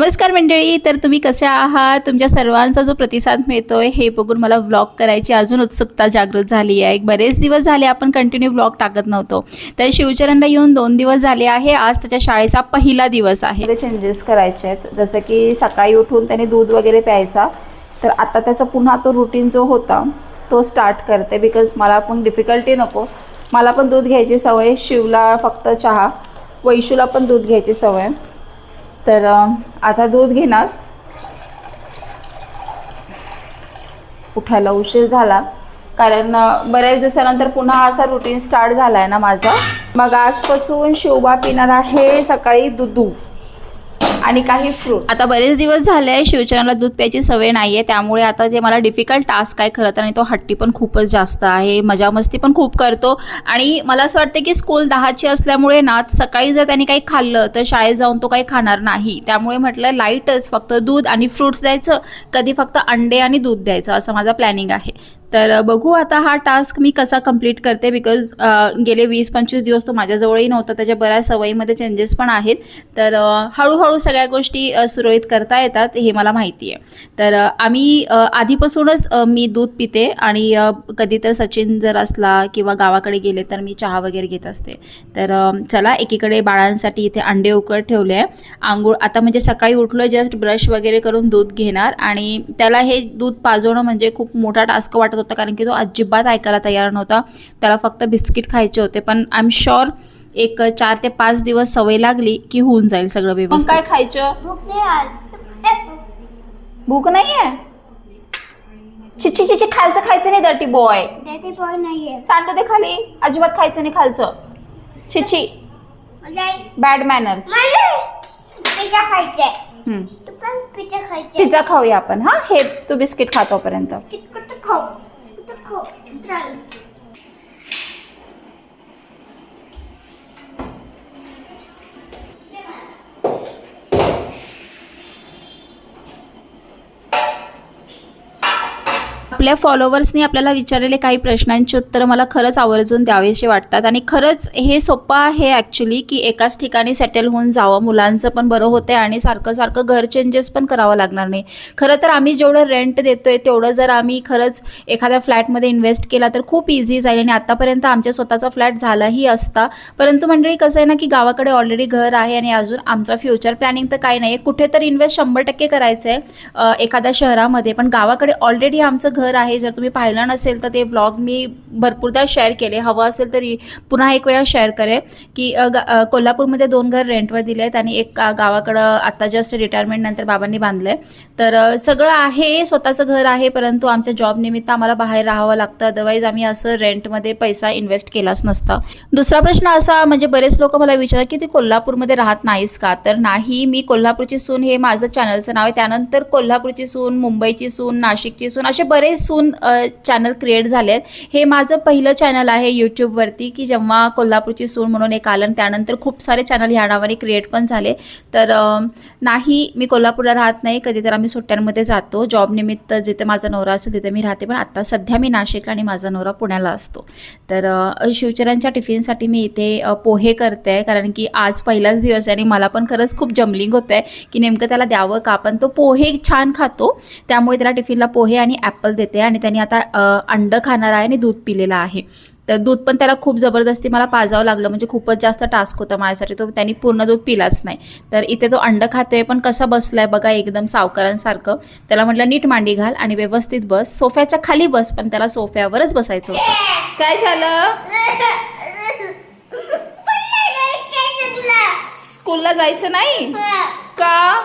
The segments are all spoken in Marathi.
नमस्कार मंडळी तर तुम्ही कसे आहात? तुमच्या सर्वांचा जो प्रतिसाद मिळतोय हे बघून मला व्लॉग करायची अजून उत्सुकता जागृत झाली आहे. बरेच दिवस झाले आपण कंटिन्यू व्लॉग टाकत नव्हतो. तर शिवचरणला येऊन दोन दिवस झाले आहे. आज त्याच्या शाळेचा पहिला दिवस आहे. चेंजेस करायचे आहेत. जसं की सकाळी उठून त्याने दूध वगैरे प्यायचा. तर आता त्याचा पुन्हा तो रुटीन जो होता तो स्टार्ट करते. बिकॉज मला पण डिफिकल्टी नको. मला पण दूध घ्यायची सवय. शिवला फक्त चहा. वैशूला पण दूध घ्यायची सवय. तर आता दूध घेणार. उठायला उशीर झाला. कारण बऱ्याच दिवसानंतर पुन्हा असा रुटीन स्टार्ट झाला आहे ना माझा. मग आजपासून शिवबा पिणार आहे सकाळी दुधू आणि काही फ्रूट आता बरेच दिवस झाले शिवचरणला दूध प्यायची सवय नाही आहे त्यामुळे आता ते मला डिफिकल्ट टास्क आहे खरं तर आणि तो हट्टी पण खूपच जास्त आहे मजा मस्ती पण खूप करतो. आणि मला असं वाटतं की स्कूल दहाची असल्यामुळे ना सकाळी जर त्यांनी काही खाल्लं तर शाळेत जाऊन तो काही खाणार नाही. त्यामुळे म्हटलं लाईटच फक्त दूध आणि फ्रूट्स द्यायचं कधी फक्त अंडे आणि दूध द्यायचं असं माझं प्लॅनिंग आहे. तर बघू आता हा टास्क मी कसा कंप्लीट करते बिकॉज गेले वीस पंचवीस दिवस तो माझ्याजवळही नव्हता. त्याच्या बऱ्याच सवयीमध्ये चेंजेस पण आहेत. तर हळूहळू सगळ्या गोष्टी सुरळीत करता येतात हे मला माहिती आहे. तर आम्ही आधीपासूनच मी दूध पिते आणि कधी तर सचिन जर असला किंवा गावाकडे गेले तर मी चहा वगैरे घेत असते. तर चला एकीकडे बाळांसाठी इथे अंडे उकळ ठेवले आहे. आंघोळ आता म्हणजे सकाळी उठलो जस्ट ब्रश वगैरे करून दूध घेणार आणि त्याला हे दूध पाजवणं म्हणजे खूप मोठा टास्क वाटत होता कारण की तो अजिबात ऐकायला तयार नव्हता. त्याला फक्त बिस्किट खायचे होते. पण आय एम शुअर एक चार ते पाच दिवस सवय लागली की होऊन जाईल सगळं व्यवस्थित. काय खायचं? भूक नाही नाहीये? चिची चिची खालचं खायचं नाही दर्टी बॉय बॉय नाहीये. सांडू दे खाली. अजिबात खायचं नाही खालचं. चिची. बॅड मॅनर्स पिझ्झा खायचंय तू पण पिझ्झा खायचंय पिझ्झा खाऊया आपण हा? हे तू बिस्किट खातोपर्यंत खाऊ? कुठं खाऊ आपल्या फॉलोवर्सनी आपल्याला विचारलेले काही प्रश्नांची उत्तरं मला खरंच आवर्जून द्यावेसे वाटतात. आणि खरंच हे सोपं आहे ॲक्च्युली की एकाच ठिकाणी सेटल होऊन जावं. मुलांचं पण बरं होतं आणि सारखं सारखं घर चेंजेस पण करावं लागणार नाही. खरं तर आम्ही जेवढं रेंट देतोय तेवढं जर आम्ही खरंच एखाद्या फ्लॅटमध्ये इन्व्हेस्ट केला तर खूप इझी जाईल आणि आतापर्यंत आमच्या स्वतःचा फ्लॅट झालाही असता. परंतु मंडळी कसं आहे ना की गावाकडे ऑलरेडी घर आहे आणि अजून आमचा फ्युचर प्लॅनिंग तर काही नाही आहे कुठेतरी इन्व्हेस्ट शंभर टक्के करायचं आहे एखाद्या शहरामध्ये. पण गावाकडे ऑलरेडी आमचं घर आहे. जर तुम्ही पाहिलं नसेल तर ते ब्लॉग मी भरपूरदा शेअर केले. हवं असेल तरी पुन्हा एक वेळा शेअर करेल की कोल्हापूरमध्ये दोन घर रेंटवर दिले आहेत आणि एक गावाकडं आत्ता जस्ट रिटायरमेंट नंतर बाबांनी बांधलं आहे तर सगळं आहे स्वतःचं घर आहे परंतु आमच्या जॉब निमित्त आम्हाला बाहेर राहावं लागतं. अदरवाईज आम्ही असं रेंटमध्ये पैसा इन्व्हेस्ट केलाच नसता. दुसरा प्रश्न असा म्हणजे बरेच लोक मला विचारतात की ती कोल्हापूरमध्ये राहत नाहीस का? तर नाही मी कोल्हापूरची सून हे माझं चॅनलचं नाव आहे. त्यानंतर कोल्हापूरची सून मुंबईची सून नाशिकची सून असे बरेच सून चॅनल क्रिएट झाले आहेत. हे माझं पहिलं चॅनल आहे यूट्यूबवरती की जेव्हा कोल्हापूरची सून म्हणून एक आलं त्यानंतर खूप सारे चॅनल ह्या नावाने क्रिएट पण झाले. तर नाही मी कोल्हापूरला राहत नाही. कधी तर आम्ही सुट्ट्यांमध्ये जातो. जॉबनिमित्त जिथे माझा नवरा असेल तिथे मी राहते. पण आत्ता सध्या मी नाशिक आणि माझा नवरा पुण्याला असतो. तर शिवचरांच्या टिफिनसाठी मी इथे पोहे करते. आहे कारण की आज पहिलाच दिवस आहे आणि मला पण खरंच खूप जमलिंग होतं आहे की नेमकं त्याला द्यावं का? आपण तो पोहे छान खातो. त्यामुळे त्याला टिफिनला पोहे आणि ॲपल देते आणि त्याने आता अ, अंडं खाणार आहे आणि दूध पिलेलं आहे. तर दूध पण त्याला खूप जबरदस्ती मला पाजावं लागलं. म्हणजे खूपच जास्त टास्क होता माझ्यासाठी. तो त्यांनी पूर्ण दूध पिलाच नाही. तर इथे तो अंड खातोय पण कसा बसलाय बघा एकदम सावकारांसारखं. त्याला म्हटलं नीट मांडी घाल आणि व्यवस्थित बस. सोफ्याच्या खाली बस. पण त्याला सोफ्यावरच बसायचं होतं. काय झालं? स्कूलला जायचं नाही? का?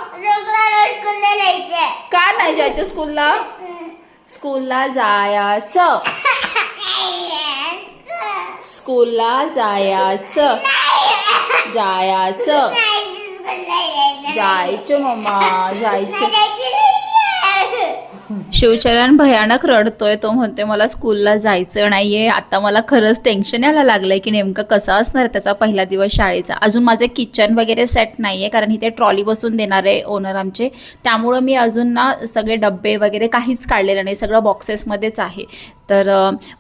का नाही जायचं स्कूलला? स्कूलला जायचं. स्कूलला जायचं. जायचं. जायचं मम्मा जायचं. शिवचरण भयानक रडतोय. तो म्हणतोय मला स्कूलला जायचं नाहीये. आता मला खरंच टेन्शन यायला लागलंय की नेमकं कसं असणार त्याचा पहिला दिवस शाळेचा. अजून माझे किचन वगैरे सेट नाहीये कारण इथे ट्रॉली बसून देणार आहे ओनर आमचे. त्यामुळं मी अजून ना सगळे डब्बे वगैरे काहीच काढलेलं नाही. सगळं बॉक्सेसमध्येच आहे. तर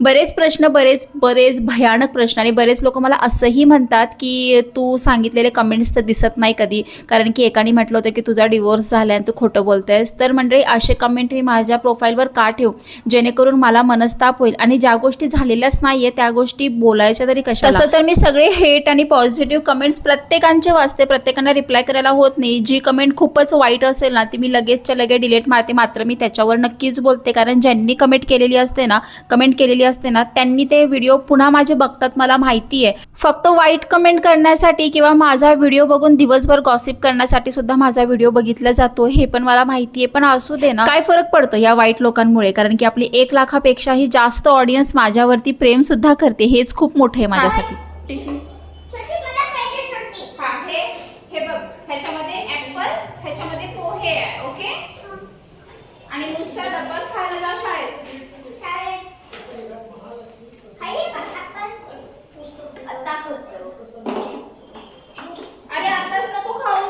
बरेच प्रश्न बरेच बरेच भयानक प्रश्न आणि बरेच लोक मला असंही म्हणतात की तू सांगितलेले कमेंट्स तर दिसत नाही कधी. कारण की एकाने म्हटलं होतं की तुझा डिवोर्स झाला आणि तू खोटं बोलतेस. तर मंडळी असे कमेंट मी माझ्या प्रोफाईलवर का ठेवू? जेणेकरून मला मनस्ताप होईल आणि ज्या गोष्टी झालेल्याच नाही आहे त्या गोष्टी बोलायच्या तरी कशा तसं तर मी सगळे हेट आणि पॉझिटिव्ह कमेंट्स प्रत्येकांचे वाचते. प्रत्येकांना रिप्लाय करायला होत नाही. जी कमेंट खूपच वाईट असेल ना ती मी लगेचच्या लगेच डिलीट मारते. मात्र मी त्याच्यावर नक्कीच बोलते. कारण ज्यांनी कमेंट केलेली असते ना कमेंट केलेली असते ना त्यांनी ते व्हिडिओ पुन्हा माझे बघतात मला माहिती आहे. फक्त वाईट कमेंट करण्यासाठी किंवा माझा व्हिडिओ बघून दिवसभर गॉसिप करण्यासाठी सुद्धा माझा व्हिडिओ बघितला जातो हे पण मला माहिती आहे. पण असू दे ना काय फरक पडतो या वाईट लोकांमुळे? कारण की आपली एक लाखापेक्षाही जास्त ऑडियन्स माझ्यावरती प्रेम सुद्धा करते हेच खूप मोठं आहे माझ्यासाठी छोटी मला पाहिजे छोटी हा हे हे बघ ह्याच्यामध्ये ऍपल ह्याच्यामध्ये पोहे आहे ओके आणि नुसता डब्बाच खायला जा शाळेत शाळेत आहे का आपण आता करतो अरे आताच नको खाऊ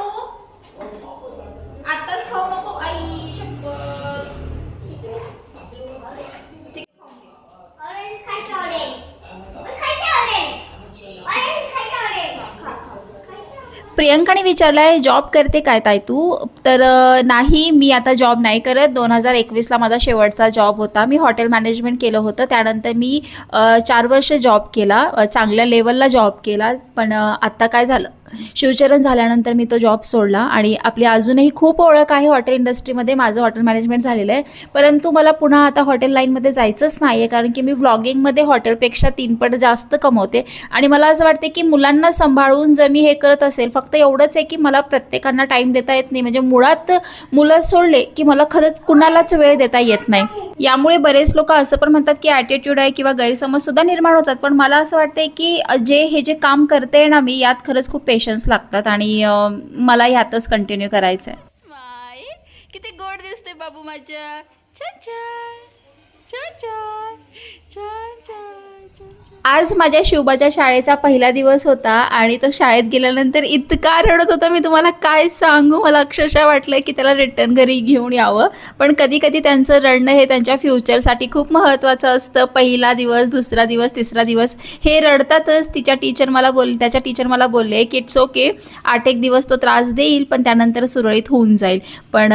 आताच खाऊ नको आई शपथ ऑरेंज खायचे ऑरेंज खायचे ऑरेंज ऑरेंज खायचे ऑरेंज प्रियंकाने विचारलाय जॉब करते काय ताई तू? तर नाही मी आता जॉब नाही करत. दोन हजार एकवीसला माझा शेवटचा जॉब होता. मी हॉटेल मॅनेजमेंट केलं होतं. त्यानंतर मी चार वर्ष जॉब केला. चांगल्या लेवलला जॉब केला. पण आत्ता काय झालं? शिवचरण झाल्यानंतर मी तो जॉब सोडला. आणि आपली अजूनही खूप ओळख आहे हॉटेल इंडस्ट्रीमध्ये माझं हॉटेल मॅनेजमेंट झालेलं आहे. परंतु मला पुन्हा आता हॉटेल लाईनमध्ये जायचंच नाही आहे कारण की मी व्लॉगिंगमध्ये हॉटेलपेक्षा तीनपट जास्त कमवते. आणि मला असं वाटते की मुलांना सांभाळून जर मी हे करत असेल फक्त एवढंच आहे की मला प्रत्येकांना टाईम देता येत नाही. म्हणजे मुळात मुलं सोडले की मला खरंच कुणालाच वेळ देता येत नाही. यामुळे बरेच लोक असं पण म्हणतात की ॲटिट्यूड आहे किंवा गैरसमजसुद्धा निर्माण होतात. पण मला असं वाटते की जे हे जे काम करते ना मी यात खरंच खूप पेशन्स लागतात आणि मला यातच कंटिन्यू करायचं आहे किती गोड दिसते बाबू माझ्या. छान छान. छान छान. छान छान. आज माझ्या शिवबाच्या शाळेचा पहिला दिवस होता आणि तो शाळेत गेल्यानंतर इतका रडत होता. मी तुम्हाला काय सांगू? मला अक्षरशः वाटलं की त्याला रिटर्न घरी घेऊन यावं. पण कधी कधी त्यांचं रडणं हे त्यांच्या फ्युचरसाठी खूप महत्त्वाचं असतं. पहिला दिवस दुसरा दिवस तिसरा दिवस. हे रडतातच. तिच्या टीचर मला बोल त्याच्या टीचर मला बोलले की इट्स ओके आठ एक दिवस तो त्रास देईल पण त्यानंतर सुरळीत होऊन जाईल. पण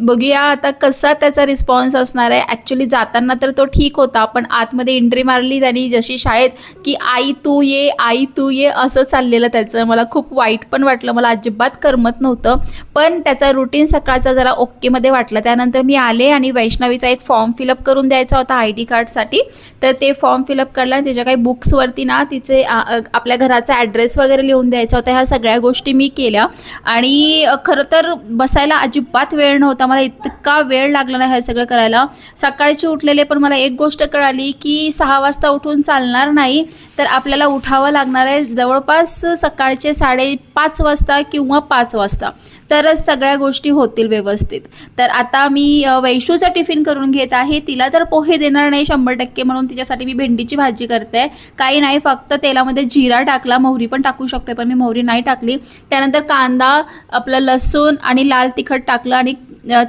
बघूया आता कसा त्याचा रिस्पॉन्स असणार आहे. ॲक्च्युली जाताना तर तो ठीक होता पण आतमध्ये एंट्री मारली त्यांनी जशी शाळेत की आई तू ये आई तू ये असं चाललेलं त्याचं. मला खूप वाईट पण वाटलं. मला अजिबात करमत नव्हतं. पण त्याचा रुटीन सकाळचा जरा ओकेमध्ये वाटलं. त्यानंतर मी आले आणि वैष्णवीचा एक फॉर्म फिलअप करून द्यायचा होता आय डी कार्डसाठी तर ते फॉर्म फिलअप करला आणि त्याच्या काही बुक्सवरती ना तिचे आपल्या घराचा ॲड्रेस वगैरे लिहून द्यायचा होता. ह्या सगळ्या गोष्टी मी केल्या. आणि खरं तर बसायला अजिबात वेळ नव्हता. मला इतका वेळ लागला ना हे सगळं करायला. सकाळची उठलेले पण मला एक गोष्ट कळाली की सहा वाजता उठून चालणार नाही तर आपल्याला उठावं लागणार आहे जवळपास सकाळचे साडेपाच वाजता किंवा पाच वाजता. तरच सगळ्या गोष्टी होतील व्यवस्थित. तर आता मी वैशूचा टिफिन करून घेत आहे. तिला तर पोहे देणार नाही शंभर टक्के म्हणून तिच्यासाठी मी भेंडीची भाजी करते. काही नाही फक्त तेलामध्ये जिरा टाकला. मोहरी पण टाकू शकते पण मी मोहरी नाही टाकली. त्यानंतर कांदा आपलं लसूण आणि लाल तिखट टाकलं आणि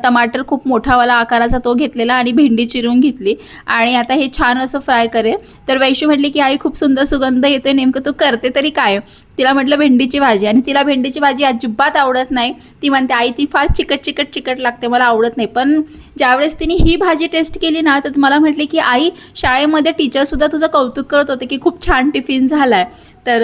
टमाटर खूप मोठावाला आकाराचा तो घेतलेला आणि भेंडी चिरून घेतली. आणि आता हे छान असं फ्राय करेल. तर वैशू म्हटली की आई खूप सुंदर सुगंध येते नेमकं तू करते तरी काय? तिला म्हटलं भेंडीची भाजी. आणि तिला भेंडीची भाजी अजिबात आवडत नाही. ती म्हणते आई ती फार चिकट चिकट चिकट लागते. मला आवडत नाही. पण ज्यावेळेस तिने ही भाजी टेस्ट केली ना तर मला म्हटली की आई शाळेमध्ये टीचरसुद्धा तुझं कौतुक करत होते की खूप छान टिफिन झाला आहे तर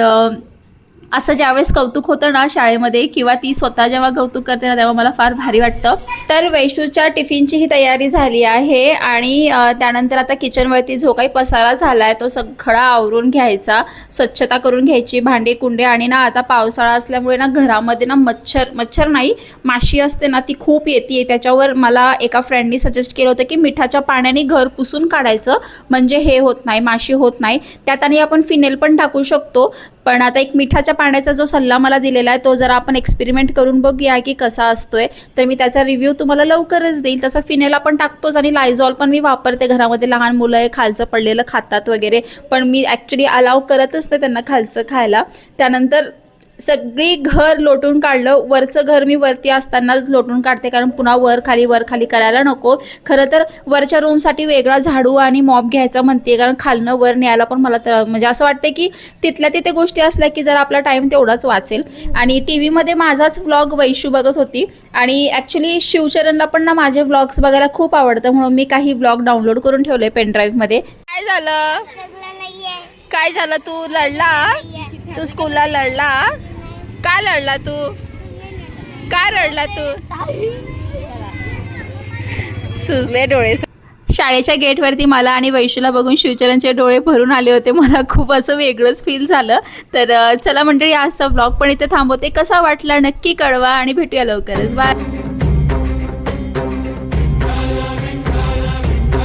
असं ज्यावेळेस कौतुक होतं ना शाळेमध्ये किंवा ती स्वतः जेव्हा कौतुक करते ना तेव्हा मला फार भारी वाटतं. तर वैष्णूच्या टिफिनची ही तयारी झाली आहे आणि त्यानंतर आता किचनवरती जो काही पसारा झाला आहे तो सगळा आवरून घ्यायचा स्वच्छता करून घ्यायची भांडे कुंडे आणि ना आता पावसाळा असल्यामुळे ना घरामध्ये ना मच्छर मच्छर नाही माशी असते ना ती खूप येते त्याच्यावर मला एका फ्रेंडनी सजेस्ट केलं होतं की मिठाच्या पाण्याने घर पुसून काढायचं. म्हणजे हे होत नाही माशी होत नाही. त्यात आणि आपण फिनेल पण टाकू शकतो. पण आता एक मिठाच्या पाण्याचा जो सल्ला मला दिलेला आहे तो जरा आपण एक्सपेरिमेंट करून बघूया की कसा असतोय. तर मी त्याचा रिव्ह्यू तुम्हाला लवकरच देईल. तसं फिनेला पण टाकतोच आणि लायझॉल पण मी वापरते घरामध्ये. लहान मुलं आहे खालचं पडलेलं खातात वगैरे. पण मी ॲक्च्युली अलाव करतच नाही त्यांना खालचं खायला. त्यानंतर सगळी घर लोटून काढलं. वरचं घर मी वरती असतानाच लोटून काढते कारण पुन्हा वर खाली वर खाली करायला नको. खरं तर वरच्या रूमसाठी वेगळा झाडू आणि मॉप घ्यायचा म्हणते कारण खालनं वर न्यायला पण मला तर म्हणजे असं वाटतं की तिथल्या तिथे गोष्टी असल्या की जरा आपला टाईम तेवढाच वाचेल. आणि टी व्हीमध्ये माझाच व्लॉग वैशू बघत होती. आणि ॲक्च्युली शिवचरणला पण ना माझे व्लॉग्स बघायला खूप आवडतं म्हणून मी काही व्लॉग डाउनलोड करून ठेवले पेनड्राईव्हमध्ये काय झालं? काय झालं? तू लढला? तू स्कूलला लढला? काय लढला तू? काय रडला तू? सुजले डोळे शाळेच्या गेटवरती मला आणि वैशूला बघून शिवचरणचे डोळे भरून आले होते. मला खूप असं वेगळंच फील झालं. तर चला मंडळी आजचा ब्लॉग पण इथे थांबवते. कसा वाटला नक्की कळवा आणि भेटूया लवकरच. बाय